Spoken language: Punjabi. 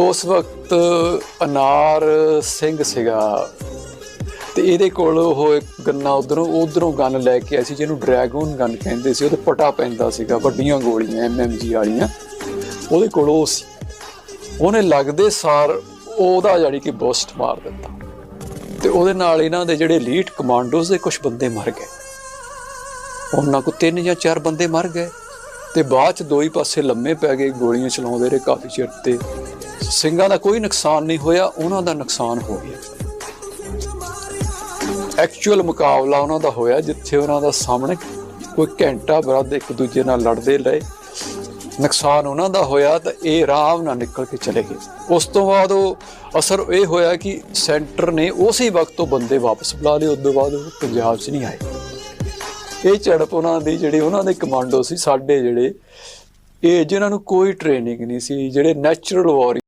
ਉਸ ਵਕਤ ਅਨਾਰ ਸਿੰਘ ਸੀਗਾ ਤੇ ਇਹਦੇ ਕੋਲ ਉਹ ਇੱਕ ਗੰਨਾ ਉਧਰੋਂ ਉਧਰੋਂ ਗੰਨ ਲੈ ਕੇ ਆਇਆ ਸੀ, ਜਿਹਨੂੰ ਡਰੈਗਨ ਗੰਨ ਕਹਿੰਦੇ ਸੀ। ਉਹਦੇ ਪਟਾ ਪੈਂਦਾ ਸੀਗਾ, ਵੱਡੀਆਂ ਗੋਲੀਆਂ ਐਮਐਮਜੀ ਵਾਲੀਆਂ। ਉਹਦੇ ਕੋਲ ਉਹ ਸੀ। ਉਹਨੇ ਲੱਗਦੇ ਸਾਰ ਉਹਦਾ ਜਾਨੀ ਕਿ ਬੋਸਟ ਮਾਰ ਦਿੱਤਾ। ਤੇ ਉਹਦੇ ਨਾਲ ਇਹਨਾਂ ਦੇ ਜਿਹੜੇ ਲੀਡ ਕਮਾਂਡੋਜ਼ ਦੇ ਕੁਝ ਬੰਦੇ ਮਰ ਗਏ। ਉਹਨਾਂ ਕੋ ਤਿੰਨ ਜਾਂ ਚਾਰ ਬੰਦੇ ਮਰ ਗਏ। ਤੇ ਬਾਅਦ ਚ ਦੋ ਹੀ ਪਾਸੇ ਲੰਮੇ ਪੈ ਗਏ, ਗੋਲੀਆਂ ਚਲਾਉਂਦੇ ਰਹੇ ਕਾਫੀ ਚਿਰ ਤੇ। ਸਿੰਘਾਂ ਦਾ ਕੋਈ ਨੁਕਸਾਨ ਨਹੀਂ ਹੋਇਆ, ਉਹਨਾਂ ਦਾ ਨੁਕਸਾਨ ਹੋ ਗਿਆ। ਐਕਚੁਅਲ ਮੁਕਾਬਲਾ ਉਹਨਾਂ ਦਾ ਹੋਇਆ, ਜਿੱਥੇ ਉਹਨਾਂ ਦਾ ਸਾਹਮਣੇ ਕੋਈ ਘੰਟਾ ਬਾਅਦ ਇੱਕ ਦੂਜੇ ਨਾਲ ਲੜਦੇ ਲਏ ਨੁਕਸਾਨ ਉਹਨਾਂ ਦਾ ਹੋਇਆ ਤਾਂ ਇਹ ਆਰਾਮ ਨਾਲ ਨਿਕਲ ਕੇ ਚਲੇ ਗਏ। ਉਸ ਤੋਂ ਬਾਅਦ ਉਹ ਅਸਰ ਇਹ ਹੋਇਆ ਕਿ ਸੈਂਟਰ ਨੇ ਉਸੇ ਵਕਤ ਤੋਂ ਬੰਦੇ ਵਾਪਸ ਬੁਲਾ ਲਏ, ਉਸ ਤੋਂ ਬਾਅਦ ਉਹ ਪੰਜਾਬ 'ਚ ਨਹੀਂ ਆਏ। ਇਹ ਝੜਪ ਉਹਨਾਂ ਦੀ ਜਿਹੜੀ, ਉਹਨਾਂ ਦੇ ਕਮਾਂਡੋ ਸੀ, ਸਾਡੇ ਜਿਹੜੇ, ਇਹ ਜਿਨ੍ਹਾਂ ਨੂੰ ਕੋਈ ਟ੍ਰੇਨਿੰਗ ਨਹੀਂ ਸੀ, ਜਿਹੜੇ ਨੈਚੁਰਲ ਵਾਰ